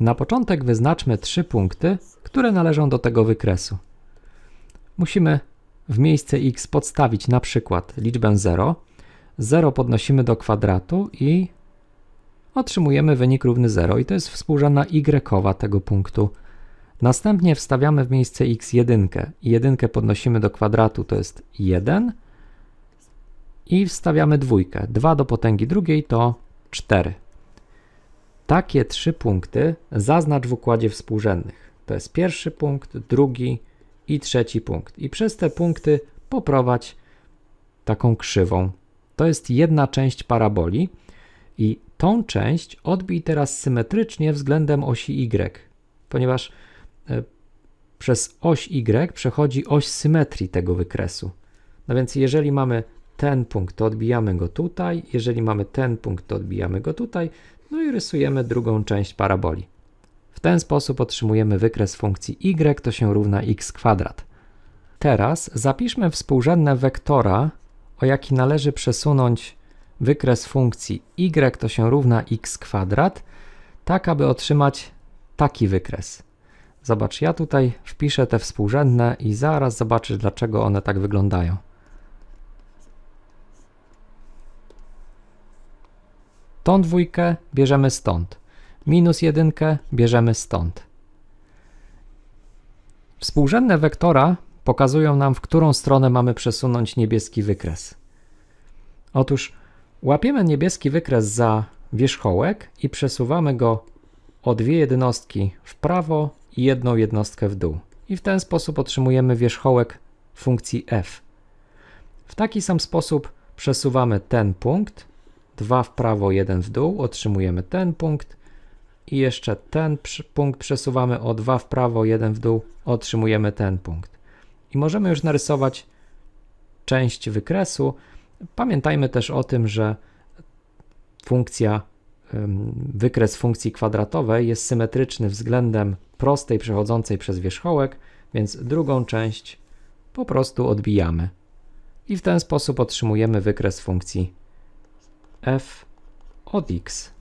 Na początek wyznaczmy trzy punkty, które należą do tego wykresu. Musimy w miejsce x podstawić na przykład liczbę 0. 0 podnosimy do kwadratu i otrzymujemy wynik równy 0 i to jest współrzędna y tego punktu. Następnie wstawiamy w miejsce x jedynkę jedynkę podnosimy do kwadratu, to jest 1 i wstawiamy dwójkę. 2 do potęgi drugiej to 4. Takie trzy punkty zaznacz w układzie współrzędnych. To jest pierwszy punkt, drugi i trzeci punkt. I przez te punkty poprowadź taką krzywą. To jest jedna część paraboli i tą część odbij teraz symetrycznie względem osi y, ponieważ e, przez oś y przechodzi oś symetrii tego wykresu. No więc jeżeli mamy ten punkt, to odbijamy go tutaj, jeżeli mamy ten punkt, to odbijamy go tutaj, no i rysujemy drugą część paraboli. W ten sposób otrzymujemy wykres funkcji y, to się równa x kwadrat. Teraz zapiszmy współrzędne wektora, o jaki należy przesunąć wykres funkcji y to się równa x kwadrat, tak aby otrzymać taki wykres. Zobacz, ja tutaj wpiszę te współrzędne i zaraz zobaczysz, dlaczego one tak wyglądają. Tą dwójkę bierzemy stąd. Minus jedynkę bierzemy stąd. Współrzędne wektora pokazują nam, w którą stronę mamy przesunąć niebieski wykres. Otóż łapiemy niebieski wykres za wierzchołek i przesuwamy go o dwie jednostki w prawo i jedną jednostkę w dół. I w ten sposób otrzymujemy wierzchołek funkcji f. W taki sam sposób przesuwamy ten punkt 2 w prawo, 1 w dół, otrzymujemy ten punkt i jeszcze ten punkt przesuwamy o 2 w prawo, 1 w dół, otrzymujemy ten punkt. I możemy już narysować część wykresu. Pamiętajmy też o tym, że funkcja, wykres funkcji kwadratowej jest symetryczny względem prostej przechodzącej przez wierzchołek, więc drugą część po prostu odbijamy. I w ten sposób otrzymujemy wykres funkcji f od x.